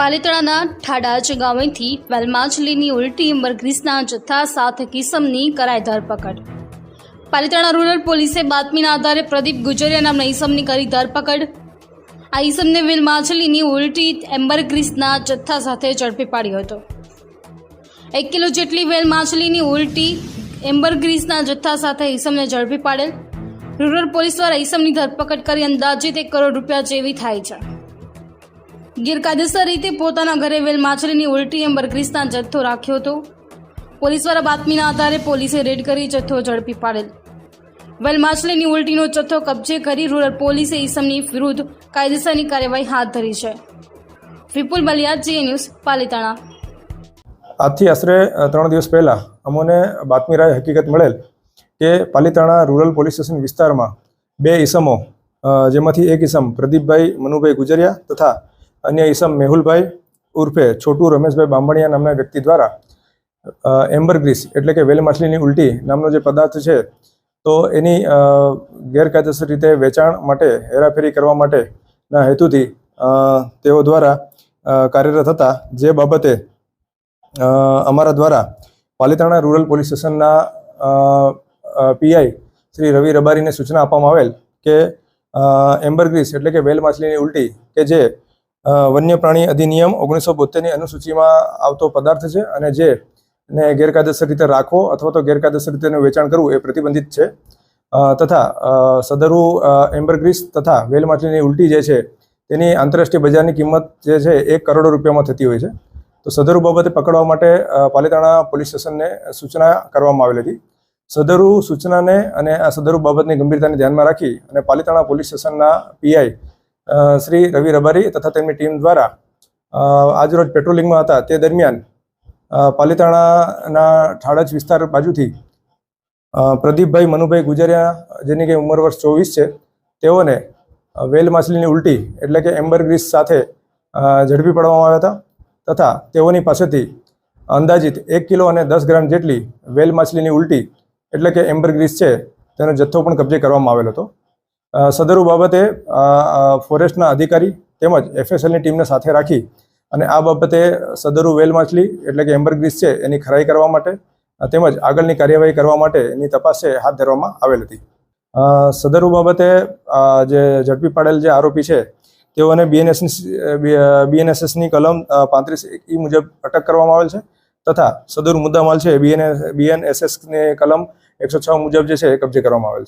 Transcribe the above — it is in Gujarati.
પાલિતાણાના ઠાડાજ ગામેથી વેલમાછલીની ઉલટી મરઘીસના જથ્થા સાથે કિસમની કરાઈ ધરપકડ. પાલિતાણા રૂરલ પોલીસે બાતમીના આધારે પ્રદીપ ગુજરિયા નામના ઈસમની કરી ધરપકડ. આ ઈસમને વેલ માછલીની ઉલટી એમ્બરગ્રીસના જથ્થા સાથે ઝડપી પાડ્યો હતો. એક કિલો જેટલી વેલ માછલીની ઉલટી એમ્બરગ્રીસના જથ્થા સાથે ઈસમને ઝડપી પાડેલ. રૂરલ પોલીસ દ્વારા ઈસમની ધરપકડ કરી અંદાજિત એક કરોડ રૂપિયા જેવી થાય છે. ગેરકાયદેસર રીતે પોતાના ઘરે વેલ માછલીની ઉલટી એમ્બરગ્રીસના જથ્થો રાખ્યો હતો. પોલીસ દ્વારા બાતમીના આધારે પોલીસે રેડ કરી જથ્થો ઝડપી પાડેલ. વેલ માછલીની ઉલટીનો જથ્થો કબજે કરી રૂરલ પોલીસે ઈસમની વિરુદ્ધ કાયદેસરની કાર્યવાહી હાથ ધરી છે. વિપુલ બલિયા જીએ ન્યૂઝ, પાલિતાણા. આજથી આશરે ત્રણ દિવસ પહેલાં અમોને બાતમી રાય હકીકત મળેલ કે પાલીતાણા રૂરલ પોલીસ સ્ટેશન વિસ્તારમાં બે ઈસમો જેમાંથી એક ઈસમ પ્રદીપભાઈ મનુભાઈ ગુજરિયા તથા અન્ય ઈસમ મેહુલભાઈ ઉર્ફે છોટુ રમેશભાઈ બામણિયા નામના વ્યક્તિ દ્વારા એમ્બરગ્રીસ એટલે કે વેલ માછલીની ઉલટી નામનો જે પદાર્થ છે, તો એની ગેરકાયદેસર રીતે વેચાણ માટે, હેરાફેરી કરવા માટેના હેતુથી તેઓ દ્વારા કાર્યરત હતા. જે બાબતે અમારા દ્વારા પાલિતાણા રૂરલ પોલીસ સ્ટેશનના પીઆઈ શ્રી રવિ રબારીને સૂચના આપવામાં આવેલ કે એમ્બરગ્રીસ એટલે કે વેલ માછલીની ઉલટી કે જે વન્ય પ્રાણી અધિનિયમ ઓગણીસો બોતેરની અનુસૂચિમાં આવતો પદાર્થ છે અને જે ને ગેરકાયદેસર રીતે રાખવો અથવા તો ગેરકાયદેસર રીતે વેચાણ કરવું એ પ્રતિબંધિત છે. તથા સદરુ એમ્બરગ્રીસ તથા વેલ માછલીની ઉલટી જે છે તેની આંતરરાષ્ટ્રીય બજારની કિંમત જે છે એક કરોડ રૂપિયામાં થતી હોય છે. તો સદરુ બાબતે પકડવા માટે પાલિતાણા પોલીસ સ્ટેશનને સૂચના કરવામાં આવેલી હતી. સદરુ સૂચનાને અને આ સદરુ બાબતની ગંભીરતાને ધ્યાનમાં રાખી અને પાલિતાણા પોલીસ સ્ટેશનના પીઆઈ શ્રી રવિ રબારી તથા તેમની ટીમ દ્વારા આજરોજ પેટ્રોલિંગમાં હતા. તે દરમિયાન પાલીતાણાના ઠાડજ વિસ્તાર બાજુથી પ્રદીપભાઈ મનુભાઈ ગુજરિયા, જેની કે ઉંમર વર્ષ ચોવીસ છે, તેઓને વેલ માછલીની ઉલટી, એટલે કે એમ્બરગ્રીસ સાથે ઝડપી પાડવામાં આવ્યા હતા. તથા તેઓની પાસેથી અંદાજિત એક કિલો અને દસ ગ્રામ જેટલી વેલ માછલીની ઉલટી, એટલે કે એમ્બરગ્રીસ છે, તેનો જથ્થો પણ કબજે કરવામાં આવેલો હતો. સદરુ બાબતે ફોરેસ્ટના અધિકારી તેમજ એફએસએલની ટીમને સાથે રાખી અને આ બાબતે સદરુ વેલ માછલી એટલે કે એમ્બરગ્રીસ છે, એની ખરાઈ કરવા માટે તેમજ આગળની કાર્યવાહી કરવા માટે એની તપાસ છે હાથ ધરવામાં આવેલ હતી. સદરુ બાબતે જે ઝડપી પાડેલ જે આરોપી છે, તેઓને બીએનએસ બીએનએસએસની કલમ પાંત્રીસ ઈ મુજબ અટક કરવામાં આવેલ છે તથા સદરુ મુદ્દામાલ છે બીએનએસ બીએનએસએસની કલમ એકસો છ મુજબ જે છે કબજે કરવામાં આવેલ છે.